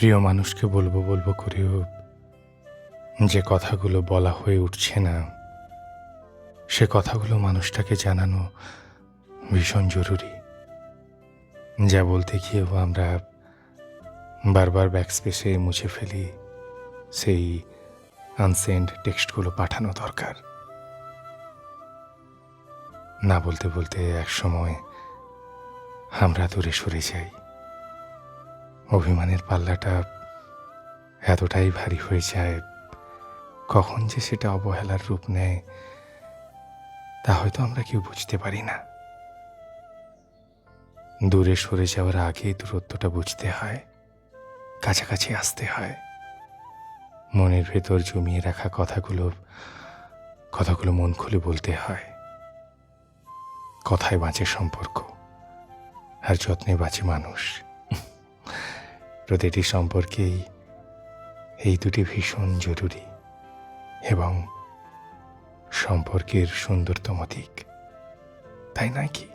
প্রিয় মানুষকে বলব বলব করেও যে কথাগুলো বলা হয়ে উঠছে না, সে কথাগুলো মানুষটাকে জানানো ভীষণ জরুরি। যা বলতে গিয়েও আমরা বারবার ব্যাকস্পেসে মুছে ফেলি সেই আনসেন্ড টেক্সটগুলো পাঠানো দরকার। না বলতে বলতে এক সময় আমরা দূরে সরে যাই। অভিমানের পাল্লাটা এতটাই ভারী হয়ে যায়, কখন যে সেটা অবহেলার রূপ নেয়, তা হয়তো আমরা কেউ বুঝতে পারি না। দূরে সরে যাওয়ার আগেই দূরত্বটা বুঝতে হয়, কাছাকাছি আসতে হয়। মনের ভেতর জমিয়ে রাখা কথাগুলো কথাগুলো মন খুলে বলতে হয়। কথায় বাঁচে সম্পর্ক, আর যত্নে বাঁচে মানুষ। প্রতিটি সম্পর্কেই এই দুটি ভীষণ জরুরি এবং সম্পর্কের সুন্দরতম দিক তাই নয় কি?